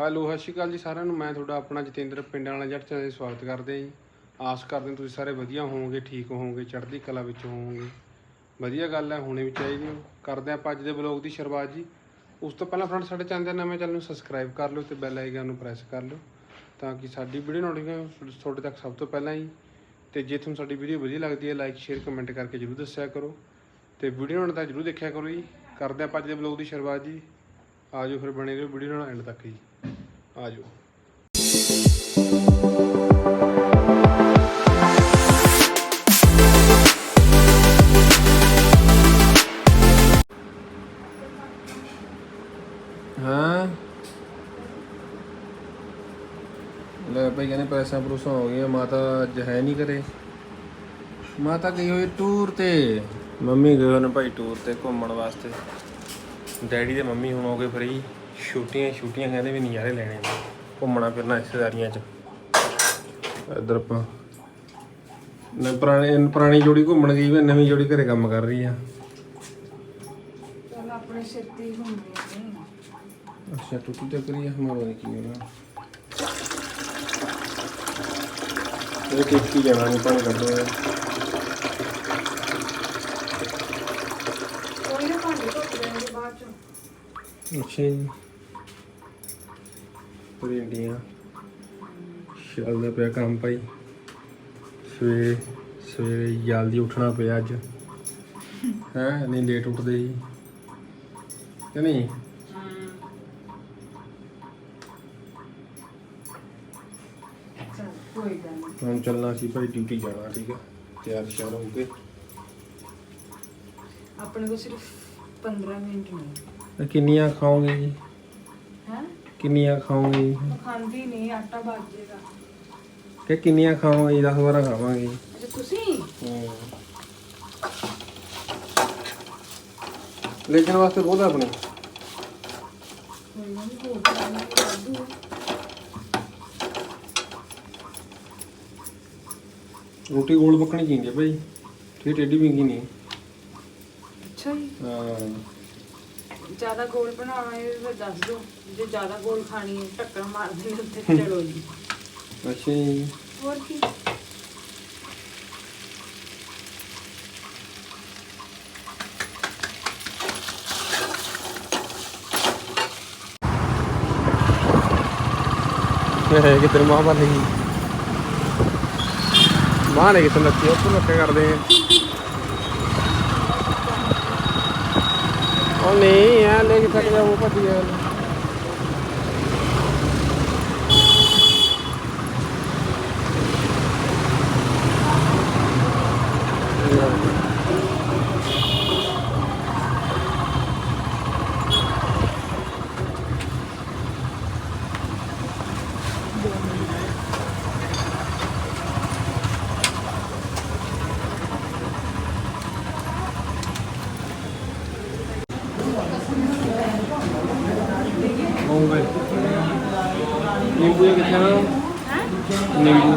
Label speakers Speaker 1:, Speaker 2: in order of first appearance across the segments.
Speaker 1: Hello, ਸਤਿ ਸ਼੍ਰੀ ਅਕਾਲ ਜੀ ਸਾਰਿਆਂ ਨੂੰ। ਮੈਂ ਤੁਹਾਡਾ ਆਪਣਾ ਜਤਿੰਦਰ ਪਿੰਡਾਂ ਵਾਲਾ ਜੱਟ ਚੈਨਲ 'ਤੇ ਸਵਾਗਤ ਕਰਦੇ ਹਾਂ ਜੀ। ਆਸ ਕਰਦੇ ਹਾਂ ਤੁਸੀਂ ਸਾਰੇ ਵਧੀਆ ਹੋਵੋਗੇ, ਠੀਕ ਹੋਵੋਗੇ, ਚੜ੍ਹਦੀ ਕਲਾ ਵਿੱਚ ਹੋਵੋਗੇ। ਵਧੀਆ ਗੱਲ ਹੈ, ਹੋਣੀ ਵੀ ਚਾਹੀਦੀ ਹੈ। ਕਰਦੇ ਹਾਂ ਆਪਾਂ ਅੱਜ ਦੇ ਬਲੌਗ ਦੀ ਸ਼ੁਰੂਆਤ ਜੀ। ਉਸ ਤੋਂ ਪਹਿਲਾਂ ਫਰੈਂਡ ਸਾਡੇ ਚੈਨਲ ਦੇ ਨਵੇਂ ਚੈਨਲ ਨੂੰ ਸਬਸਕ੍ਰਾਈਬ ਕਰ ਲਓ ਤੇ ਬੈਲ ਆਈਕਨ ਨੂੰ ਪ੍ਰੈਸ ਕਰ ਲਓ ਤਾਂ ਕਿ ਸਾਡੀ ਵੀਡੀਓ ਨੋਟੀਫਿਕੇਸ਼ਨ ਤੁਹਾਡੇ ਤੱਕ ਸਭ ਤੋਂ ਪਹਿਲਾਂ ਹੀ ਤੇ ਜੇ ਤੁਹਾਨੂੰ ਸਾਡੀ ਵੀਡੀਓ ਵਧੀਆ ਲੱਗਦੀ ਹੈ ਲਾਈਕ ਸ਼ੇਅਰ ਕਮੈਂਟ ਕਰਕੇ ਜਰੂਰ ਦੱਸਿਆ ਕਰੋ। ਤੇ ਵੀਡੀਓ ਨੂੰ ਤਾਂ ਜਰੂਰ ਦੇਖਿਆ ਕਰੋ ਜੀ। ਕਰਦੇ ਹਾਂ ਆਪਾਂ ਅੱਜ ਦੇ ਬਲੌਗ ਦੀ ਸ਼ੁਰੂਆਤ ਜੀ। ਆਜੋ ਫਿਰ ਬਣੇ ਰਹੋ ਵੀਡੀਓ ਨਾਲ ਐਂਡ ਤੱਕ ਜੀ। ਆਜੋ। ਹਾਂ। ਲੈ ਭਾਈ ਕਹਿੰਦੇ ਪੈਸਾ ਪਰੂਸਾ ਹੋ ਗਿਆ ਮਾਤਾ ਅੱਜ ਹੈ ਨਹੀਂ ਕਰੇ ਮਾਤਾ ਗਈ ਹੋਈ ਟੂਰ ਤੇ। ਮੰਮੀ ਗਏ ਹੋਏ ਨੇ ਭਾਈ ਟੂਰ ਤੇ ਘੁੰਮਣ ਵਾਸਤੇ। ਡੈਡੀ ਤੇ ਮੰਮੀ ਹੁਣ ਹੋ ਗਏ ਫਰੀ ਛੁੱਟੀਆਂ ਛੁੱਟੀਆਂ ਕਹਿੰਦੇ ਵੀ ਨਜ਼ਾਰੇ ਲੈਣੇ ਨੇ। ਘੁੰਮਣਾ ਫਿਰਨਾ ਰਿਸ਼ਤੇਦਾਰੀਆਂ 'ਚ। ਇੱਧਰ ਆਪਾਂ ਨਾ ਪੁਰਾਣੀ ਪੁਰਾਣੀ ਜੋੜੀ ਘੁੰਮਣ ਗਈ ਵੀ ਨਵੀਂ ਜੋੜੀ ਘਰੇ ਕੰਮ ਕਰ ਰਹੀ ਆ।
Speaker 2: ਚੱਲ ਆਪਣੇ ਤੇ ਨੇ
Speaker 1: ਅੱਛਾ ਟੁੱਟੀ ਟੱਕਰੀ ਆ ਹਮਾਰਾ ਨਹੀਂ ਕੀ ਹੋਣਾ ਇਹ ਟਿੱਕੀ ਜਾਣਾ ਨਹੀਂ ਪਾਣੀ ਕੱਢੋ ਯਾਰ
Speaker 2: ਕੋਈ ਨਾ ਧੁੱਪ ਜਾਣਗੇ ਬਾਅਦ ਚੋਂ।
Speaker 1: ਅੱਛਾ ਜੀ। ਪਰਿੰਡੀਆਂ ਚੱਲਦਾ ਪਿਆ ਕੰਮ ਭਾਈ। ਸਵੇਰੇ ਸਵੇਰੇ ਜਲਦੀ ਉੱਠਣਾ ਪਿਆ ਅੱਜ। ਹੈ ਨਹੀਂ ਲੇਟ ਉੱਠਦੇ ਸੀ। ਕਿ ਨਹੀਂ?
Speaker 2: ਕੋਈ ਗੱਲ ਨਹੀਂ
Speaker 1: ਹੁਣ ਚੱਲਣਾ ਸੀ ਭਾਈ ਡਿਊਟੀ ਜਾਣਾ ਠੀਕ ਹੈ ਤਿਆਰ ਸ਼ਿਆਰ ਹੋ ਕੇ।
Speaker 2: ਆਪਣੇ ਕੋਲ ਸਿਰਫ 15 ਮਿੰਟ ਨੇ।
Speaker 1: ਕਿੰਨੀਆਂ ਖਾਓਗੇ ਜੀ? ਕਿੰਨੀਆਂ ਖਾਓਗੇ?
Speaker 2: ਖਾਂਦੀ ਨਹੀਂ ਆਟਾ ਜਾਏਗਾ
Speaker 1: ਕਿ ਕਿੰਨੀਆਂ ਖਾਓਗੇ? ਜੀ 10 12 ਖਾਵਾਂਗੇ।
Speaker 2: ਅੱਛਾ ਤੁਸੀਂ?
Speaker 1: ਲੇਕਿਨ ਵਾਸਤੇ ਆ ਆਪਣੇ।
Speaker 2: ਕੋਈ ਨਾ ਹੋਰ ਖਾਣੀ ਵਾਧੂ
Speaker 1: ਰੋਟੀ ਗੋਲ ਪੱਕਣੀ ਚਾਹੀਦੀ ਹੈ ਭਾਈ। ਠੀਕ ਟੇਢੀ ਵਿੰਗੀ ਨਹੀਂ।
Speaker 2: ਅੱਛਾ ਜੀ।
Speaker 1: ਹਾਂ।
Speaker 2: ਜ਼ਿਆਦਾ ਗੋਲ ਬਣਾਉਣਾ ਹੈ ਤਾਂ ਦੱਸ ਦਿਓ। ਜੇ ਜ਼ਿਆਦਾ ਗੋਲ ਖਾਣੀ ਹੈ ਢੱਕਣ ਮਾਰ ਦੇਣਾ ਤੇ ਚਲੋ ਜੀ।
Speaker 1: ਅੱਛਾ ਜੀ।
Speaker 2: ਹੋਰ ਕੀ?
Speaker 1: ਇਹ ਹੈ ਕਿਤੇ ਮਾਂ ਬਣ ਗਈ? ਮਾਂ ਨੇ ਕਿਤੇ ਲੱਤੀ ਉੱਪਰ ਲੱਕੇ ਕਰਦੇ ਆ। ਉਹ ਨਹੀਂ। ਆ ਲੈ ਕੇ ਚੱਕ ਉਹ ਭੱਜ ਗਿਆ ਨਿੰਬੂ ਇਹ ਕਿੱਥੇ ਨਾ ਨਿੰਬੂ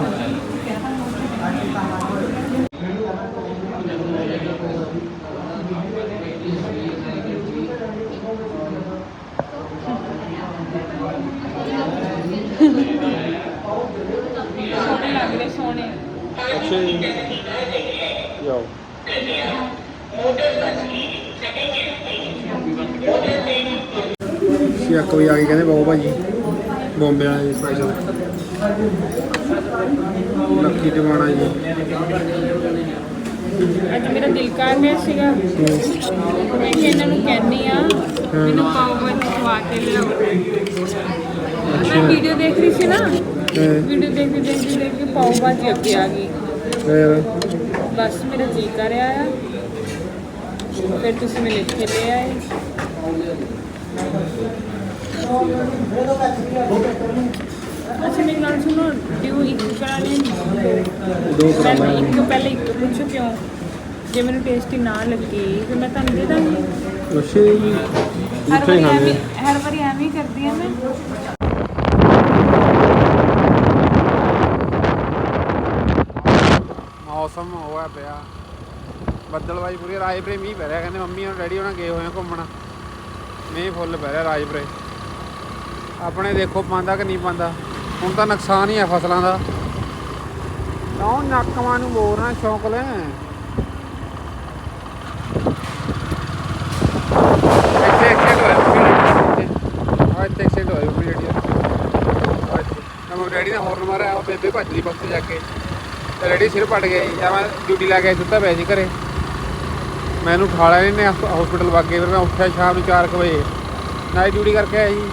Speaker 2: ਸੋਹਣੇ ਲੱਗ ਰਹੇ ਸੋਹਣੇ।
Speaker 1: ਅੱਛਾ ਜੀ। ਯਾਓ ਸਿਆਕ ਵੀ ਆ ਗਏ ਕਹਿੰਦੇ ਬਾਬੂ ਭਾਜੀ। ਬੰਬੇ ਵਾਲੇ ਸਪੈਸ਼ਲ ਲੱਕੀ ਟਮਾਣਾ ਜੀ।
Speaker 2: ਅੱਜ ਮੇਰਾ ਦਿਲ ਕਰ ਰਿਹਾ ਸੀਗਾ। ਮੈਂ ਕਿ ਇਹਨਾਂ ਨੂੰ ਕਹਿੰਨੀ ਆ ਮੈਨੂੰ ਪਾਓ ਭਾਜੀ ਖਵਾ ਕੇ ਲਿਆਓ। ਮੈਂ ਵੀਡੀਓ ਦੇਖ ਰਹੀ ਸੀ ਨਾ। ਵੀਡੀਓ ਦੇਖਦੇ ਦੇਖਦੇ ਦੇਖ ਕੇ ਪਾਓ ਭਾਜੀ ਅੱਗੇ ਆ ਗਈ।
Speaker 1: ਫਿਰ
Speaker 2: ਬਸ ਮੇਰਾ ਜੀ ਕਰ ਰਿਹਾ ਆ। ਫਿਰ ਤੁਸੀਂ ਮੈਨੂੰ ਲਿਖ ਕੇ ਲੈ ਆਏ। ਅੱਛਾ ਮੇਰੀ ਗੱਲ ਸੁਣੋ ਡਿਊ ਇੱਕ ਕਰਾਣੀ
Speaker 1: ਦੋ
Speaker 2: ਮੈਂ
Speaker 1: ਕਰਾਵਾਂ।
Speaker 2: ਇੱਕ ਪਹਿਲੇ ਇੱਕ ਪੁੱਛੋ ਕਿਉਂ? ਜੇ ਮੈਨੂੰ ਟੇਸਟੀ ਨਾ ਲੱਗੀ ਫਿਰ ਮੈਂ ਤੁਹਾਨੂੰ ਦੇ ਦਾਂਗੀ।
Speaker 1: ਅੱਛਾ ਜੀ
Speaker 2: ਹਰ
Speaker 1: ਇੱਥੇ ਹੀ
Speaker 2: ਵਾਰੀ
Speaker 1: ਖਾਂਦੇ
Speaker 2: ਐਵੇਂ ਹਰ ਵਾਰੀ ਐਵੇਂ ਹੀ ਕਰਦੀ ਆ ਮੈਂ।
Speaker 1: ਮੌਸਮ ਹੋਇਆ ਪਿਆ। ਬੱਦਲਵਾਈ ਪੂਰੀ ਰਾਜਪੁਰੇ ਮੀਂਹ ਪੈ ਰਿਹਾ ਕਹਿੰਦੇ ਮੰਮੀ ਔਰ ਡੈਡੀ ਉਹਨਾਂ ਗਏ ਹੋਏ ਆ ਘੁੰਮਣ। ਮੀਂਹ ਫੁੱਲ ਪੈ ਰਿਹਾ ਰਾਜਪੁਰੇ। ਆਪਣੇ ਦੇਖੋ ਪਾਉਂਦਾ ਕਿ ਨਹੀਂ ਪਾਉਂਦਾ ਹੁਣ ਤਾਂ ਨੁਕਸਾਨ ਹੀ ਆ ਫਸਲਾਂ ਦਾ। ਕਿਉਂ ਨੱਕਵਾਂ ਨੂੰ ਮੋਰਨਾ ਸ਼ੌਂਕ ਲੈ। ਇੱਥੇ ਐਕਸੀਡੈਂਟ ਡੈਡੀ ਦਾ ਆ। ਨੇ ਹੌਰਨ ਮਾਰਿਆ, ਉਹ ਬੇਬੇ ਭੱਜ ਲਈ ਬੱਸ ਜਾ ਕੇ। ਤੇ ਡੈਡੀ ਸਿਰ ਪੜ ਗਿਆ ਜੀ ਮੈਂ ਡਿਊਟੀ ਲਾ ਕੇ ਸੁੱਤਾ ਪਿਆ ਸੀ ਘਰੇ। ਮੈਨੂੰ ਉਠਾਲਿਆ ਇਹਨੇ ਹਸਪੀਟਲ ਵਾਗੇ ਫਿਰ ਮੈਂ ਉੱਠਿਆ ਸ਼ਾਮ ਨੂੰ 4 ਵਜੇ। ਨਾਈਟ ਡਿਊਟੀ ਕਰਕੇ ਆਇਆ ਜੀ।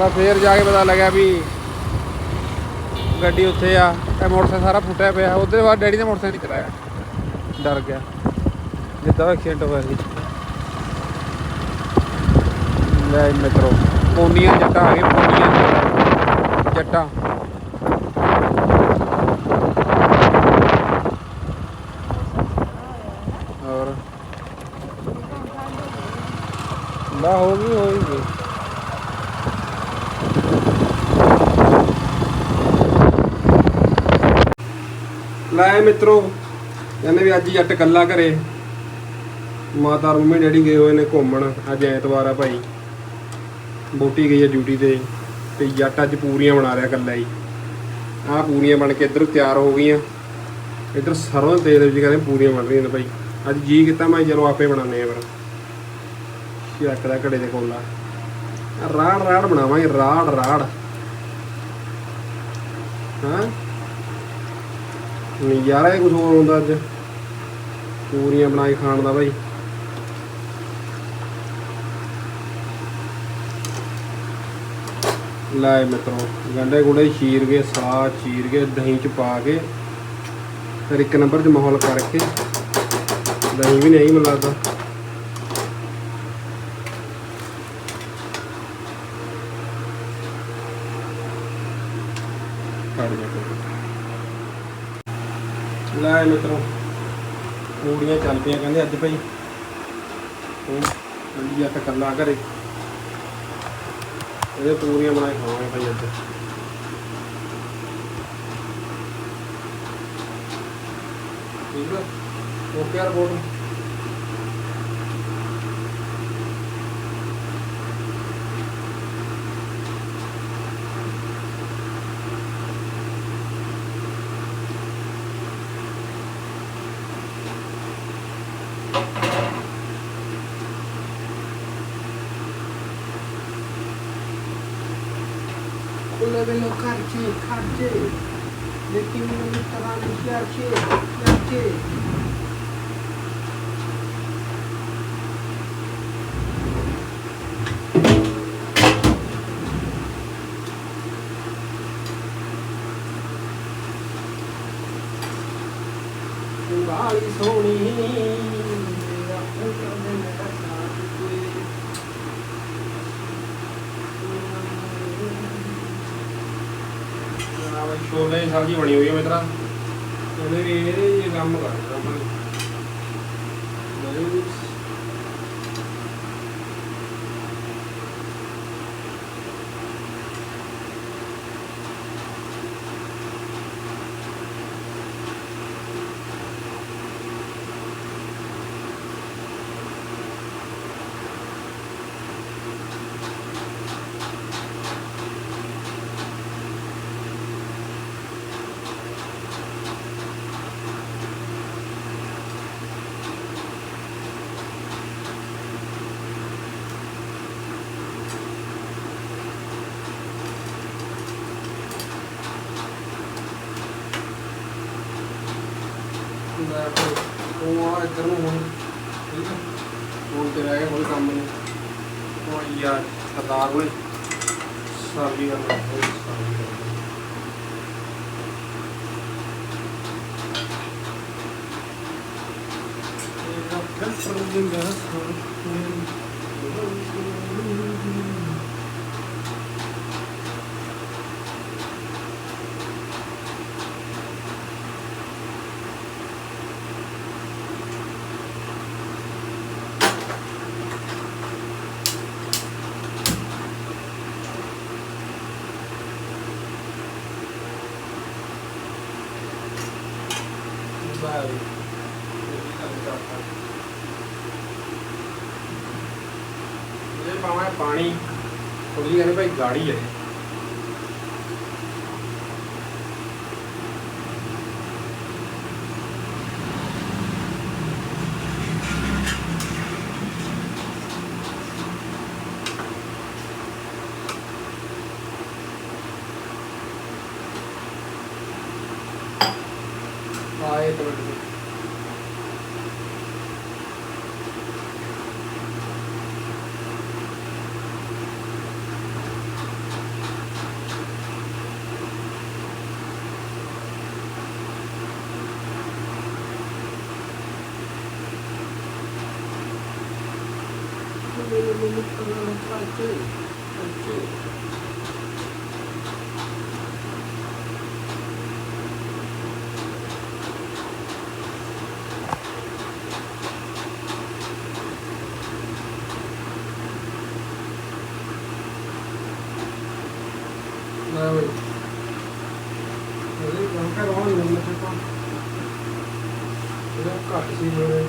Speaker 1: ਬਸ ਫੇਰ ਜਾ ਕੇ ਪਤਾ ਲੱਗਿਆ ਵੀ ਗੱਡੀ ਉੱਥੇ ਆ ਤੇ ਮੋਟਰਸਾਈਕਲ ਸਾਰਾ ਫੁੱਟਿਆ ਪਿਆ। ਉਹਦੇ ਬਾਅਦ ਡੈਡੀ ਨੇ ਮੋਟਰਸਾਈਕਲ ਨਹੀਂ ਚਲਾਇਆ। ਡਰ ਗਿਆ। ਜਿੱਦਾਂ ਐਕਸੀਡੈਂਟ ਹੋਇਆ ਸੀ। ਲੈ ਮਿੱਤਰੋ, ਪੋਨੀਆਂ ਜੱਟਾਂ ਆ ਗਏ ਪੋਨੀਆਂ ਜੱਟਾਂ ਹੋਰ ਬਾ ਹੋ ਗਈ ਹੋਈ ਗਈ ਲੈ ਮਿੱਤਰੋ, ਕਹਿੰਦੇ ਵੀ ਅੱਜ ਜੱਟ ਕੱਲਾ ਘਰੇ। ਮਾਤਾ ਔਰ ਮੰਮੀ ਡੈਡੀ ਗਏ ਹੋਏ ਨੇ ਘੁੰਮਣ, ਅੱਜ ਐਤਵਾਰ ਆ ਭਾਈ। ਬੋਟੀ ਗਈ ਆ ਡਿਊਟੀ ਤੇ ਤੇ ਜੱਟ ਅੱਜ ਪੂਰੀਆਂ ਬਣਾ ਰਿਹਾ ਕੱਲਾ ਹੀ। ਆਹ ਪੂਰੀਆਂ ਬਣ ਕੇ ਇੱਧਰ ਤਿਆਰ ਹੋ ਗਈਆਂ। ਇੱਧਰ ਸਰੋਂ ਦੇ ਤੇਲ ਵਿੱਚ ਕਹਿੰਦੇ ਪੂਰੀਆਂ ਬਣ ਰਹੀਆਂ ਨੇ ਭਾਈ। ਅੱਜ ਜੀ ਕੀਤਾ ਮੈਂ, ਚਲੋ ਆਪੇ ਬਣਾਉਣੇ ਆ ਫਿਰ। ਦਾ ਘੜੇ ਦੇ ਕੋਲਾ ਰਾੜ ਰਾੜ ਬਣਾਵਾਂਗੇ ਰਾੜ ਰਾੜ ਹਾਂ? ਨਜ਼ਾਰਾ ਹੀ ਕੁਝ ਹੋਰ ਹੁੰਦਾ ਅੱਜ। ਪੂਰੀਆਂ ਬਣਾ ਕੇ ਖਾਣ ਦਾ ਭਾਈ ਲੈ ਮਿੱਤਰੋ, ਗੰਡੇ ਗੁੰਡੇ ਚੀਰ ਕੇ ਸਲਾਦ ਚੀਰ ਕੇ ਦਹੀਂ ਚ ਪਾ ਕੇ ਫਿਰ ਇੱਕ ਨੰਬਰ 'ਚ ਮਾਹੌਲ ਕਰਕੇ ਦਹੀਂ ਵੀ ਨਹੀਂ ਮੈਨੂੰ ਕੱਢ ਜਾ ਲੈ ਮਿੱਤਰੋ। ਪੂੜੀਆਂ ਚੱਲ ਪਈਆਂ ਕਹਿੰਦੇ ਅੱਜ ਭਾਈ। ਉਹ ਅੰਡੀ ਆ ਕੱਲਾ ਘਰੇ। ਇਹਦੇ ਪੂਰੀਆਂ ਬਣਾ ਕੇ ਖਾਵਾਂਗੇ ਭਾਈ ਅੱਜ। ਠੀਕ ਆ? ਓਕੇ ਯਾਰ ਬੋਲ? level of kharche, kharche. Lekin level taban kharche, kharche. Bali soni. ਆ ਬਈ ਸਬਜ਼ੀ ਬਣੀ ਹੋਈ ਹੈ ਮਿੱਤਰਾ। ਇਹਦੇ ਵੀ ਇਹ ਕੰਮ ਕਰਦਾ ਆਪਾਂ ਨੇ ਲੈ ਭਾਈ, ਉਹ ਆ ਇੱਧਰ ਨੂੰ ਹੁਣ ਠੀਕ ਹੈ ਹੁਣ ਤੇ ਰਹਿ ਗਿਆ ਕੋਈ ਕੰਮ ਨਹੀਂ ਉਹ ਯਾਰ ਸਰਦਾਰ ਕੋਲੇ ਸਬਜ਼ੀ ਕਰਨਾ ਕੋਈ ਸਬਜ਼ੀ ਕਰਨਾ Bye. ਇਹ ਪਾਣੀ। ਥੋੜੀ ਕਹਿੰਦੇ ਭਾਈ ਗਾੜੀ ਹੈ ਇਹ। ਆਏ ਤਾਂ ਨਾ ਬਈ ਇਹ ਕੰਮ ਕਰ ਰਹਾ ਹਾਂ ਮੈਂ ਤਾਂ ਇਹ ਘੱਟ ਸੀ ਮੇਰੇ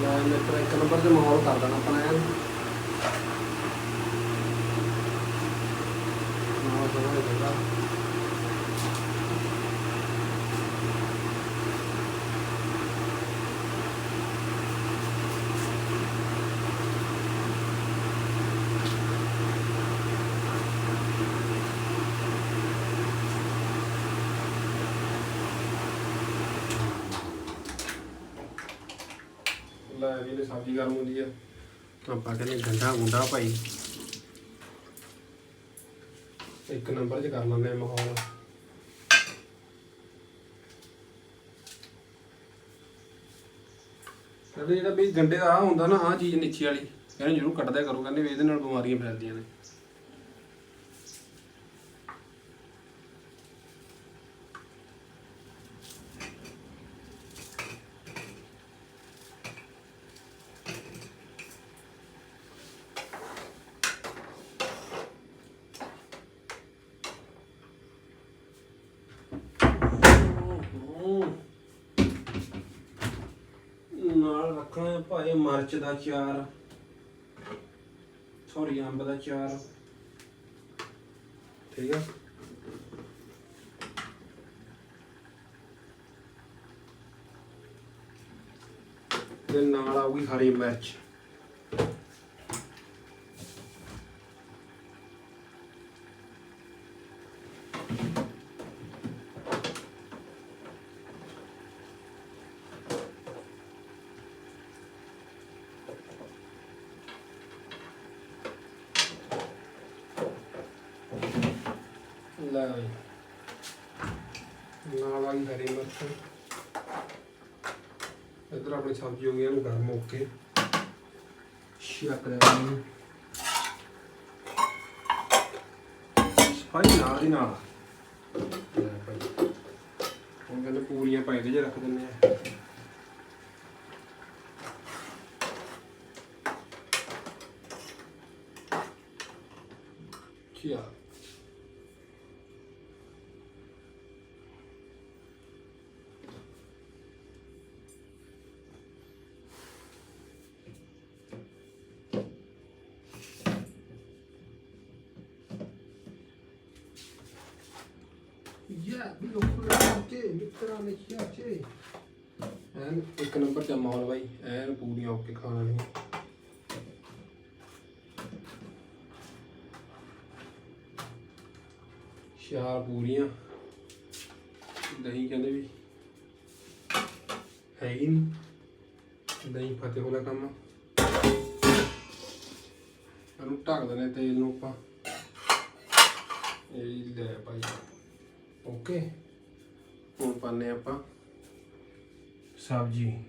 Speaker 1: ਮੈਂ ਮਿੱਤਰ ਇੱਕ ਨੰਬਰ ਤੇ ਮਾਹੌਲ ਕਰ ਦੇਣਾ ਆਪਣਾ ਐਨ ਮਾਹੌਲ ਸੋਹਣਾ ਚੰਗਾ ਲੈ ਸਬਜ਼ੀ ਗਰਮ ਹੁੰਦੀ ਆ। ਆਪਾਂ ਕਹਿੰਦੇ ਗੰਡਾ ਗੁੰਡਾ ਭਾਈ। ਇੱਕ ਨੰਬਰ 'ਚ ਕਰ ਲੈਂਦੇ ਆ ਮਾਹੌਲ। ਕਹਿੰਦੇ ਜਿਹੜਾ ਵੀ ਗੰਡੇ ਦਾ ਆ ਹੁੰਦਾ ਨਾ ਆ ਚੀਜ਼ ਨੀਚੇ ਵਾਲੀ, ਕਹਿੰਦੇ ਜ਼ਰੂਰ ਕੱਟਦਿਆ ਕਰੋ, ਕਹਿੰਦੇ ਵੀ ਇਹਦੇ ਨਾਲ ਬਿਮਾਰੀਆਂ ਫੈਲਦੀਆਂ ਨੇ ਨਾਲ ਰੱਖਣਾ ਹੈ ਮਿਰਚ ਦਾ ਚਾਰ, ਸੌਰੀ, ਅੰਬ ਦਾ ਚਾਰ। ਠੀਕ ਆ? ਤੇ ਨਾਲ ਆਊਗੀ ਹਰੀ ਮਿਰਚ ਲੈ ਬਈ ਨਾਲ ਆ ਹਰੀ ਮਿਰਚ ਇਧਰ ਆਪਣੀ ਸਬਜ਼ੀ ਹੋ ਗਈ, ਇਹਨੂੰ ਗਰਮ ਹੋ ਕੇ ਸ਼ੱਕ ਦੇ ਨੂੰ ਨਾਲ ਦੀ ਨਾਲ। ਹੁਣ ਕਹਿੰਦੇ ਪੂਰੀਆਂ ਪਾਈ ਦੇ ਜੇ ਰੱਖ ਦਿੰਦੇ ਆ Ja, bilo pracie, mitrane ciacie. ਐਨ ਇੱਕ ਨੰਬਰ ਦਾ ਮਾਹੌਲ ਬਾਈ ਐਨ ਪੂਰੀਆਂ ਓਕੇ ਖਾਣਾ ਨਹੀਂ ਚਾਰ ਪੂਰੀਆਂ। ਦਹੀਂ ਕਹਿੰਦੇ ਵੀ ਹੈ ਹੀ ਨਹੀਂ। ਦਹੀਂ ਫਤਿਹ ਵਾਲਾ ਕੰਮ ਇਹਨੂੰ ਢੱਕ ਦਿੰਦੇ ਤੇਲ ਨੂੰ ਆਪਾਂ। ਇਹ ਲੈ ਭਾਈ ਓਕੇ। ਹੁਣ ਪਾਣੇ ਆਪਾਂ। ਸਬਜੀ।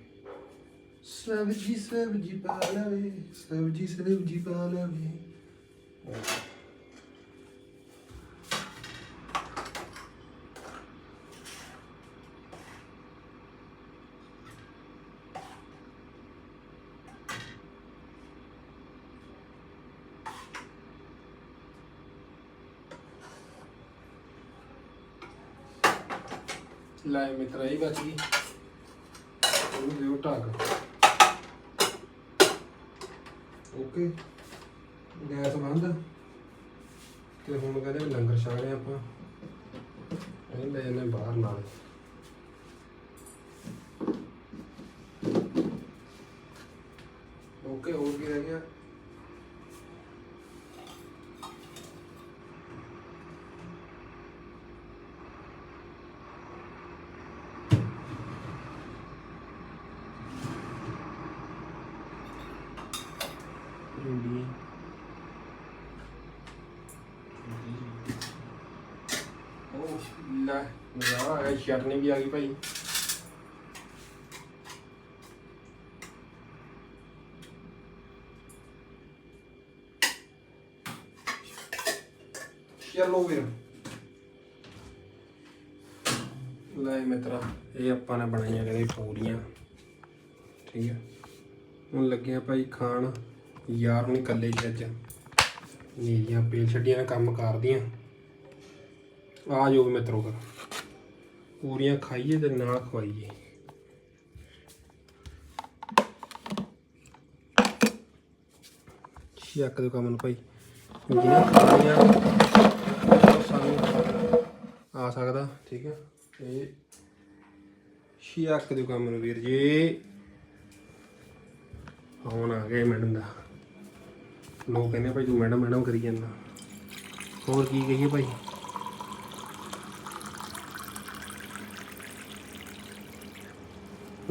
Speaker 1: ਸਬਜੀ ਸਬਜੀ ਪਾ ਲਵੇ ਸਬਜੀ ਸਬਜੀ ਪਾ ਲਵੇ। ਲੈ ਮਿੱਤਰਾ, ਇਹ ਬਚ ਗਈ। ਉਹਨੂੰ ਦਿਓ ਢੱਕ ਓਕੇ। ਗੈਸ ਬੰਦ। ਤੇ ਹੁਣ ਕਹਿੰਦੇ ਲੰਗਰ ਛਾ ਰਹੇ ਆਪਾਂ। ਇਹ ਲੈ ਜਾਂਦੇ ਬਾਹਰ ਨਾਲ ਓਕੇ ਹੋਰ ਕੀ ਰਹਿ ਗਿਆ ਰੂੜੀ ਉਹ ਲੈ ਨਜ਼ਾਰਾ ਆ ਗਿਆ ਵੀ ਆ ਗਈ ਭਾਈ। ਚਲੋ ਵੀਰ। ਲੈ ਮਿੱਤਰਾ, ਇਹ ਆਪਾਂ ਨੇ ਬਣਾਈਆਂ ਕਹਿੰਦੇ ਪੂਰੀਆਂ। ਠੀਕ ਹੈ। ਹੁਣ ਲੱਗਿਆ ਭਾਈ ਖਾਣ। ਯਾਰ ਹੁਣ ਇਕੱਲੇ ਹੀ ਅੱਜ। ਨੀਲੀਆਂ ਪੇਲ ਛੱਡੀਆਂ ਨੇ, ਕੰਮ ਕਰਦੀਆਂ ਆ ਜਾਓ ਮਿੱਤਰੋ ਫਿਰ ਪੂਰੀਆਂ ਖਾਈਏ ਤੇ ਨਾਲ ਖਵਾਈਏ। ਸ਼ੱਕ ਦੇ ਕੰਮ ਨੂੰ ਭਾਈ। ਜਿਹਨਾਂ ਖਾਣੀਆਂ ਸਾਨੂੰ ਆ ਸਕਦਾ, ਠੀਕ ਹੈ ਇਹ ਸ਼ੱਕ ਦੇ ਕੰਮ ਨੂੰ ਵੀਰ ਜੀ। ਹੁਣ ਆ ਗਏ ਮੈਡਮ ਦਾ। ਲੋਕ ਕਹਿੰਦੇ ਭਾਈ ਤੂੰ ਮੈਡਮ ਮੈਡਮ ਕਰੀ ਜਾਂਦਾ। ਹੋਰ ਕੀ ਕਹੀਏ ਭਾਈ?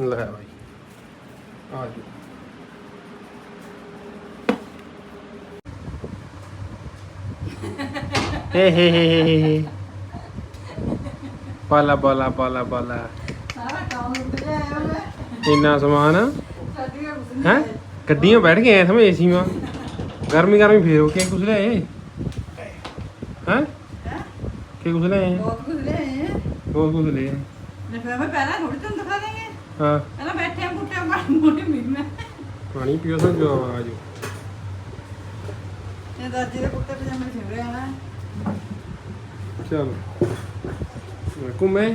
Speaker 1: ਲੈ ਭਾਈ ਆ ਜੀ ਹੇ ਹੇ ਹੇ ਹੇ ਹੇ ਪਾਲਾ ਪਾਲਾ ਪਾਲਾ ਪਾਲਾ।
Speaker 3: ਸਾਰਾ ਕੰਮ ਉੱਡ ਗਿਆ ਮੈਂ
Speaker 1: ਇੰਨਾ ਸਮਾਨ ਹੈ? ਗੱਡੀਆਂ ਬੈਠ ਗਏ ਸਮੇਂ ਏਸੀ ਮਾ ਗਰਮੀ ਗਰਮੀ ਫੇਰ ਹੋ ਕੇ ਕੁਛ ਲੈ ਹੈ? ਕੀ ਕੁਛ ਲੈ
Speaker 3: ਬਹੁਤ ਕੁਝ ਲੈ ਆਏ ਆ।
Speaker 1: ਹੋਰ ਕੁਛ ਲੈ
Speaker 3: ਨੇ ਫਿਰ ਮੈਂ ਪਹਿਲਾਂ ਥੋੜੀ ਤੁਹਾਨੂੰ ਦਿਖਾ ਦੇਂਗੇ
Speaker 1: ਹਾਂ।
Speaker 3: ਪਹਿਲਾਂ ਬੈਠੇ ਆ ਬੁੱਟੇ ਮਾਰ ਮੋਟੇ ਮਿਲ ਮੈਂ।
Speaker 1: ਪਾਣੀ ਪੀਓ ਸੋ ਜੋ ਆ ਜੋ
Speaker 3: ਇਹ ਦਾਦੀ ਦੇ ਕੁੱਤੇ ਪਜਾਮੇ ਸਿਵ ਰਿਹਾ ਨਾ।
Speaker 1: ਚਲੋ। ਘੁੰਮੇ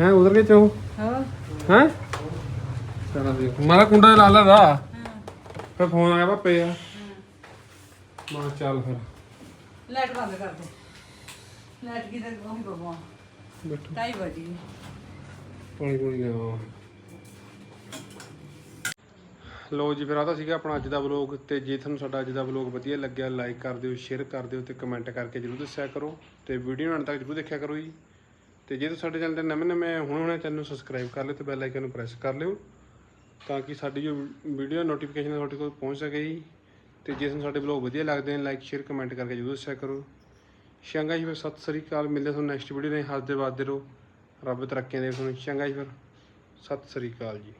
Speaker 1: ਹੈ? ਉਧਰ ਕੇ ਚੋ
Speaker 3: ਹਾਂ
Speaker 1: ਹੈ? ਚਲੋ ਦੇਖ। ਮਾਰਾ ਕੁੰਡਾ ਲਾ ਲਾ ਦਾ ਫਿਰ ਫੋਨ ਆਇਆ ਪਾਪੇ ਆ ਮਾ ਚੱਲ ਫਿਰ।
Speaker 3: ਲਾਈਟ ਬੰਦ ਕਰ ਦੇ। ਲਾਈਟ ਕੀ ਤੇ ਉਹ ਬਬਾ
Speaker 1: ਬੈਠੋ।
Speaker 3: ਢਾਈ ਵਜੀ
Speaker 1: ਪਾਣੀ ਪੂਣੀ ਲਿਆਓ। ਲੋ ਜੀ ਫਿਰ ਆ ਤਾਂ ਸੀਗਾ ਆਪਣਾ ਅੱਜ ਦਾ ਵਲੌਗ ਤੇ ਜੇ ਤੁਹਾਨੂੰ ਸਾਡਾ ਅੱਜ ਦਾ ਵਲੌਗ ਵਧੀਆ ਲੱਗਿਆ ਲਾਈਕ ਕਰ ਦਿਓ ਸ਼ੇਅਰ ਕਰ ਦਿਓ ਤੇ ਕਮੈਂਟ ਕਰਕੇ ਜਰੂਰ ਦੱਸਿਆ ਕਰੋ। ਤੇ ਵੀਡੀਓ ਨੂੰ ਅੰਤ ਤੱਕ ਜਰੂਰ ਦੇਖਿਆ ਕਰੋ ਜੀ। ਤੇ ਜੇ ਤੁਸੀਂ ਸਾਡੇ ਚੈਨਲ ਤੇ ਨਵੇਂ ਨਵੇਂ ਹੁਣ ਹੁਣੇ ਚੈਨਲ ਨੂੰ ਸਬਸਕ੍ਰਾਈਬ ਕਰ ਲਿਓ ਤੇ ਬੈਲ ਆਈਕਨ ਨੂੰ ਪ੍ਰੈਸ ਕਰ ਲਿਓ। ਤਾਂ ਕਿ ਸਾਡੀ ਜੋ ਵੀਡੀਓ ਨੋਟੀਫਿਕੇਸ਼ਨ ਤੁਹਾਡੇ ਕੋਲ ਪਹੁੰਚ ਸਕੇ ਜੀ। ਤੇ ਜੇ ਤੁਹਾਨੂੰ ਸਾਡੇ ਵਲੌਗ ਵਧੀਆ ਲੱਗਦੇ ਨੇ ਲਾਈਕ ਸ਼ੇਅਰ ਕਮੈਂਟ ਕਰਕੇ ਜਰੂਰ ਦੱਸਿਆ ਕਰੋ। ਚੰਗਾ ਜੀ ਫਿਰ, ਸਤਿ ਸ੍ਰੀ ਅਕਾਲ। ਮਿਲਦੇ ਤੁਹਾਨੂੰ ਨੈਕਸਟ ਵੀਡੀਓ ਨੇ ਹੱਸਦੇ ਵੱਸਦੇ ਰਹੋ। ਰੱਬ ਤਰੱਕੀਆਂ ਦੇ ਤੁਹਾਨੂੰ ਚੰਗਾ ਜੀ ਫਿਰ। ਸਤਿ ਸ੍ਰੀ ਅਕਾਲ ਜੀ।